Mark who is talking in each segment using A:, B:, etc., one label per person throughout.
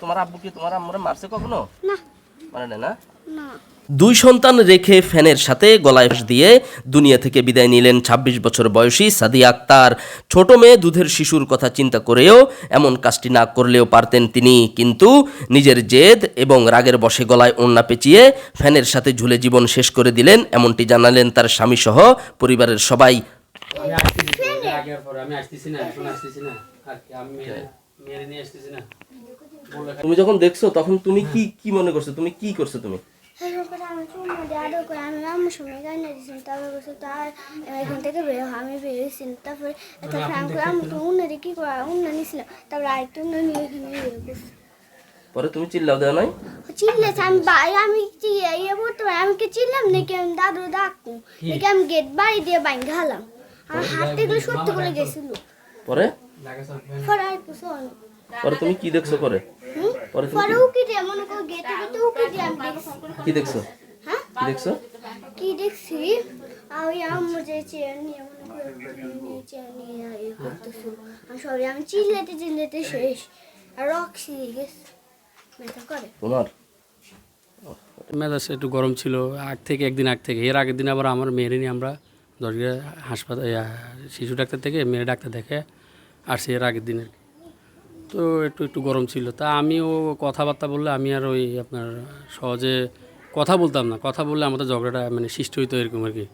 A: তোমার আব্বু কি তোমার আম্মুরে মারছে কখনো?
B: না।
A: মানে না? দুই সন্তান রেখে ফ্যানের সাথে গলায় দিয়ে দুনিয়া থেকে বিদায় নিলেন ২৬ বছর বয়সী সাদিয়া আক্তার। ছোট মেয়ে দুধের শিশুর কথা চিন্তা করেও এমন কাজটি না করলেও পারতেন তিনি। কিন্তু নিজের জেদ এবং রাগের বসে গলায় ওড়না পেঁচিয়ে ফ্যানের সাথে ঝুলে জীবন শেষ করে দিলেন এমনটি জানালেন তার স্বামীসহ পরিবারের সবাই।
C: আমি আসতেছি তো, এর আগের পরে আমি আসতেছি না। না আর আমি মেরে মেরে নিয়ে আসতেছি না। বলে
A: তুমি যখন দেখছ তখন তুমি কি কি মনে করছ? তুমি কি করছ তুমি?
B: এখান থেকে বের আমি বেরিয়েছি তারপরে উন্নতি কী করা নিয়েছিলাম তারপরে আরেকটা নিয়ে এখানে
A: পরে তুমি চিল্লাও দেওয়া নাই?
B: চিল্লেছে আমি বাড়ি আমি ইয়ে করতে পারি? আমি কি চিল্লাম নাকি আমি দাদু ডাকু নাকি আমি গেট বাড়ি দিয়ে বাইন ঘালাম আমার হাত থেকে সত্যি করে গেছিল
A: পরে?
B: পরে আর কিছু
A: পরে তুমি কি দেখছ পরে? পরে
B: আমি
A: কি দেখছ?
B: হ্যাঁ?
A: কি দেখছ?
B: কি দেখছি? আমি আম্মু যে চেয়ার নিয়ে করতেছি। আমি সরি আমি চিল্লাতে চিল্লাতে শেষ। আর রক্সি গেছে ব্যথা করে।
A: তোমার?
C: মেজাজ একটু গরম ছিল। আগ থেকে একদিন আগ থেকে। এর আগের দিন আবার আমার মেয়েরে নিয়ে আমরা দশগা হাসপাতাল শিশু ডাক্তার থেকে মেয়ে ডাক্তার দেখে আসছি এর আগের দিনের। তো একটু একটু গরম ছিল। তা আমিও কথাবার্তা বললে আমি আর ওই আপনার সহজে কথা বলতাম না। কথা বললে আমাদের ঝগড়াটা মানে সৃষ্টি হইতো এরকম আর কি।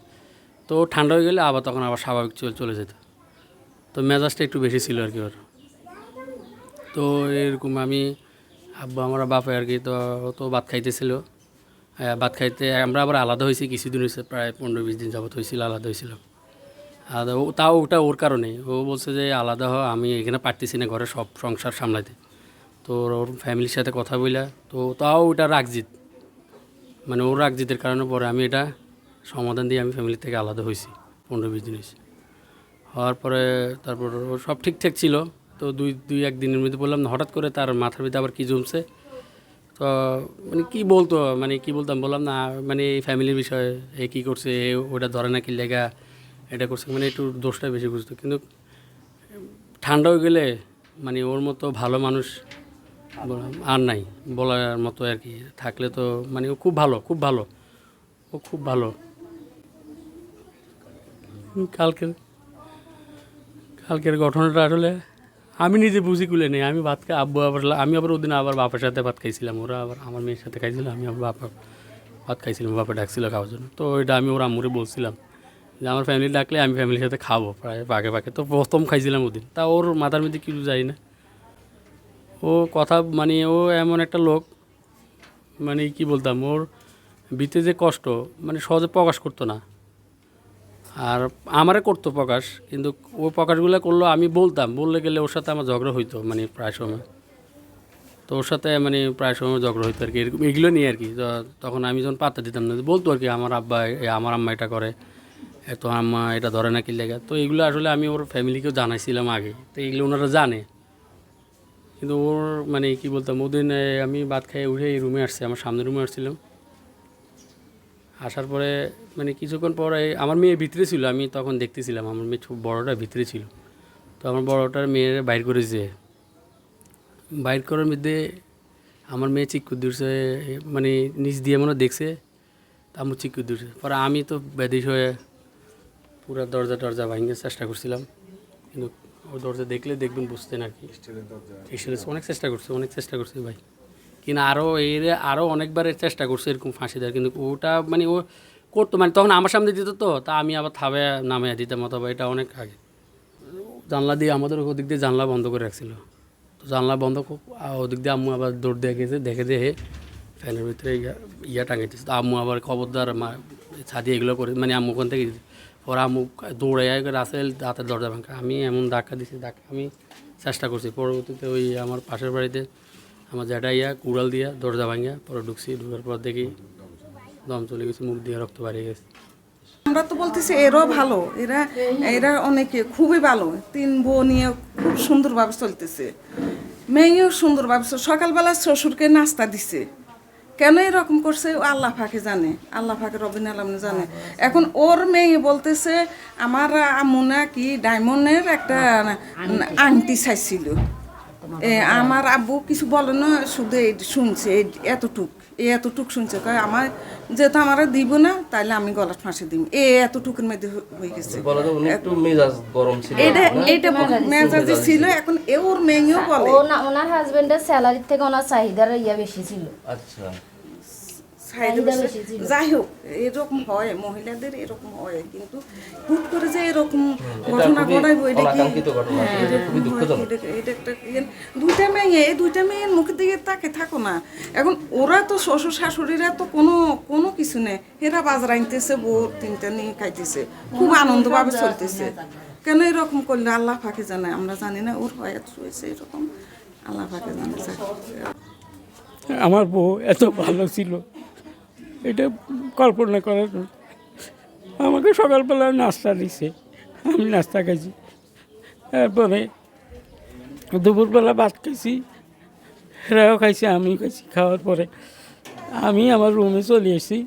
C: তো ঠান্ডা হয়ে গেলে আবার তখন আবার স্বাভাবিক চলে যেত। তো মেজাজটা একটু বেশি ছিল আর কি ওর। তো এরকম আমি আব্বা, আমার বাপে আর কি তো তো ভাত খাইতেছিল। ভাত খাইতে আমরা আবার আলাদা হয়েছি, কিছুদিন হয়েছে প্রায় পনেরো, বিশ দিন যাবত হয়েছিল আলাদা হয়েছিলাম তাও ওটা ওর কারণে। ও বলছে যে আলাদা হ আমি এখানে পারতেছি না ঘরে সব সংসার সামলাতে তো ওর- ফ্যামিলির সাথে কথা বইলা, তো তাও ওটা রাগজিৎ। মানে ওর রাগজিতের কারণে পরে আমি এটা সমাধান দিয়ে আমি ফ্যামিলি থেকে আলাদা হয়েছি পনেরো বিশ দিন হয়েছে হওয়ার পরে তারপর ও সব ঠিকঠাক ছিল, তো দুই দুই এক দিনের মধ্যে বললাম, হঠাৎ করে তার মাথার ভিতরে আবার কী জমছে? তো মানে কি বলতো মানে কি বলতাম, বললাম না মানে এই ফ্যামিলির বিষয়ে, এ কী করছে, এ ওটা ধরে না কি লেগা এটা করছে মানে একটু দোষটা বেশি বুঝতো। কিন্তু ঠান্ডা হয়ে গেলে মানে ওর মতো ভালো মানুষ আর নাই, বলার মতো আর কি। থাকলে তো মানে ও খুব ভালো খুব ভালো। ও খুব ভালো। কালকে কালকের ঘটনাটা আসলে আমি নিজে বুঝি কুলে নেই। আমি ভাত খাই আব্বু আবার আমি আবার ওদিন আবার বাপের সাথে ভাত খাইছিলাম। ওরা আবার আমার মেয়ের সাথে খাইছিল, আমি আবার বাপা ভাত খাইছিলাম, বাপা ডাকছিল খাওয়ার জন্য। তো ওইটা আমি ওর আম্মুরে বলছিলাম। যে আমার ফ্যামিলি ডাকলে আমি ফ্যামিলির সাথে খাব প্রায় পাকে পাকে তো প্রথম খাইছিলাম ওদিন। তা ওর মাথার মধ্যে কিছু যাই না। ও কথা মানে ও এমন একটা লোক মানে কি বলতাম, ওর বিতে যে কষ্ট মানে সহজে প্রকাশ করতো না। আর আমারে করতো প্রকাশ, কিন্তু ও প্রকাশগুলো করল, আমি বলতাম, বললে গেলে ওর সাথে আমার ঝগড়া হইতো মানে প্রায় সময়। তো ওর সাথে মানে প্রায় সময় ঝগড়া হইতো আর কি। এরকম এগুলো নিয়ে আর কি। তখন আমি যখন পাত্তা দিতাম না, বলতো আর কি, আমার আব্বা আমার আম্মা এটা করে। এ, তো আম্মা এটা ধরে না কি লেগে? তো এগুলো আসলে আমি ওর ফ্যামিলিকেও জানাইছিলাম আগে। তো এগুলো ওনারা জানে। কিন্তু ওর মানে কি বলতাম ওদিন আমি ভাত খেয়ে উঠে এই রুমে আসছি আমার সামনের রুমে আসছিলাম আসার পরে মানে কিছুক্ষণ পরে আমার মেয়ে ভিতরে ছিল আমি তখন দেখতেছিলাম আমার মেয়ে বড়টা ভিতরে ছিল। তো আমার বড়টার মেয়ের বাইর করেছে। বাইর করার মধ্যে আমার মেয়ে চিক্কু দিচ্ছে মানে নিচ দিয়ে মনে দেখছে আমার চিক্কু দিচ্ছে পরে আমি তো ব্যাধিস হয়ে পুরো দরজা টরজা ভাঙার চেষ্টা করছিলাম কিন্তু ও দরজা দেখলে দেখবেন বুঝতেন আর কি। স্টিলের অনেক চেষ্টা করছে অনেক চেষ্টা করছে ভাই। কিন্তু আরও এর আরও অনেকবার চেষ্টা করছে এরকম ফাঁসি দেওয়ার কিন্তু ওটা মানে ও করতো মানে তখন আমার সামনে দিত তো তা আমি আবার থাবে নামে দিতাম অথবা এটা অনেক আগে। জানলা দিয়ে আমাদের ওদিক দিয়ে জানলা বন্ধ করে রাখছিল। তো জানলা বন্ধ ওদিক দিয়ে আম্মু আবার দৌড় দিয়ে গেছে দেখে দিয়ে ফ্যানের ভিতরে ইয়া ইয়া টাঙাইতেছে। তো আম্মু আবার খবরদার মা ছাদি এগুলো করে মানে আম্মু ওখান থেকে ওরা আম্মু দৌড়ে রাসেল দাঁতের দরজা ভাঙা। আমি এমন ধাক্কা দিছি, ধাক্কা আমি চেষ্টা করছি। পরবর্তীতে ওই আমার পাশের বাড়িতে আমার জ্যাঠা ইয়া, কুড়াল দিয়া দরজা ভাঙিয়া পরে ঢুকছি। ঢুকার পর দেখি দম চলে গেছে, মুখ দিয়ে রক্ত বাড়িয়ে গেছে।
D: আমরা তো বলতেছি এরাও ভালো, এরা এরা অনেকে খুবই ভালো। তিন বউ নিয়ে খুব সুন্দরভাবে চলতেছে। মেয়েও সুন্দরভাবে সকালবেলা শ্বশুরকে নাস্তা দিছে। কেন এরকম করছে? ও আল্লাহ ফাঁকে জানে আল্লাহ ফাঁকে রবিন আলম জানে। এখন ওর মেয়ে বলতেছে আমার আমুনা কি ডায়মন্ডের একটা আংটি চাইছিল। আমার আব্বু কিছু বলে না শুধু এই শুনছে এই এতটুক এই এতটুক শুনছে। কয় আমার যেহেতু আমার দিব না তাহলে আমি গলার ফাঁসি দিব। এ এতটুকুর মধ্যে হয়ে গেছে।
A: বলা যায় উনি একটু মেজাজ ছিল।
D: এটা এটা মেজাজি ছিল এখন এ ওর মেয়েও বলে।
E: না ওনার হাজবেন্ডের স্যালারির থেকে ওনার চাহিদার ইয়া বেশি ছিল।
A: আচ্ছা।
D: সাইডে বসে- যাই হোক এরকম হয় মহিলাদের এরকম হয় কিন্তু হুট করে যে এরকম ঘটনা ঘটাইবো এটা কি হ্যাঁ,
A: এটা খুবই
D: এরকম হয়,
A: দুঃখজনক।
D: এটা- এটা একটা দুইটা মেয়ে এই দুইটা মেয়ের মুখের দিকে তাকে থাকো না। এখন ওরা তো শ্বশুর শাশুড়িরা তো কোনো কোনো কিছু নেই। এরা বাজার আনতেছে বউ তিনটা নিয়ে খাইতেছে। খুব আনন্দভাবে চলতেছে। কেন এরকম করলে? আল্লাহ ফাঁকে জানে আমরা জানি না ওর হয়াত রয়েছে এরকম। আল্লাহ ফাঁকে জানে
F: আমার বউ এত ভালো ছিল। এটা কল্পনা করার আমাকে সকালবেলা নাস্তা দিছে। আমি নাস্তা খাইছি। তারপরে দুপুরবেলা ভাত খাইছি। এরাও খাইছে আমিও খাইছি। খাওয়ার পরে আমি আমার রুমে চলে এসেছি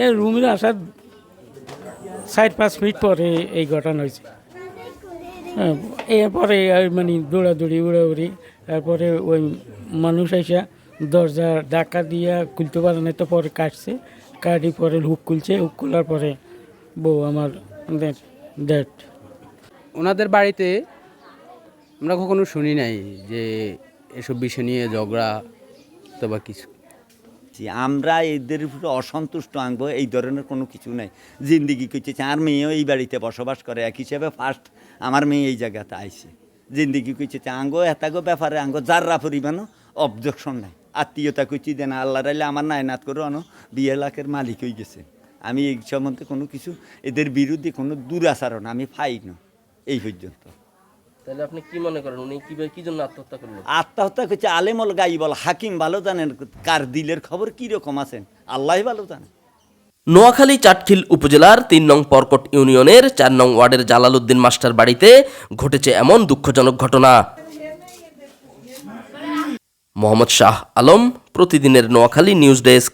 F: এ রুমে আসার চার পাঁচ মিনিট পরে এই ঘটনা হয়েছে। হ্যাঁ, এরপরে মানে দৌড়াদৌড়ি উড়াউড়ি তারপরে ওই মানুষ এসে দরজা ডাকা দিয়া খুলতে পারে না তো পরে কাটছে। কাটি পরে হুক খুলছে হুক খোলার পরে বউ আমার ডেট
G: ওনাদের বাড়িতে আমরা কখনো শুনি নাই যে এসব বিষয় নিয়ে ঝগড়া অথবা কিছু।
H: যে আমরা এদের উপরে অসন্তুষ্ট আনব এই ধরনের কোনো কিছু নাই। জিন্দিগি করতেছে আর মেয়েও এই বাড়িতে বসবাস করে। এক হিসেবে ফার্স্ট আমার মেয়ে এই জায়গাতে আইছে। জিন্দিগি করতেছে আঙ্গো এতাগো ব্যাপারে আঙ্গো যার যাররা পরিমাণও অবজেকশন নাই। আত্মীয়তা করছি দেনা আল্লাহ রাইলে আমার নায়নাত করে অন বিয়ে লাখের মালিক হয়ে গেছে। আমি এই সম্বন্ধে কোনো কিছু এদের বিরুদ্ধে কোনো দুরাচরণ আমি পাই না এই পর্যন্ত।
A: তাহলে আপনি কি মনে করেন উনি কি কি জন্য আত্মহত্যা করলেন?
H: আত্মহত্যা করছে আলেমল গাই বল হাকিম ভালো জানেন কার দিলের খবর কীরকম আছেন? আল্লাহ ভালো জানেন
A: নোয়াখালী চাটখিল উপজেলার তিন নং পরকট ইউনিয়নের চার নং ওয়ার্ডের জালালউদ্দিন মাস্টার বাড়িতে ঘটেছে এমন দুঃখজনক ঘটনা। মোহাম্মদ শাহ আলম প্রতিদিনের নোয়াখালী নিউজ ডেস্ক।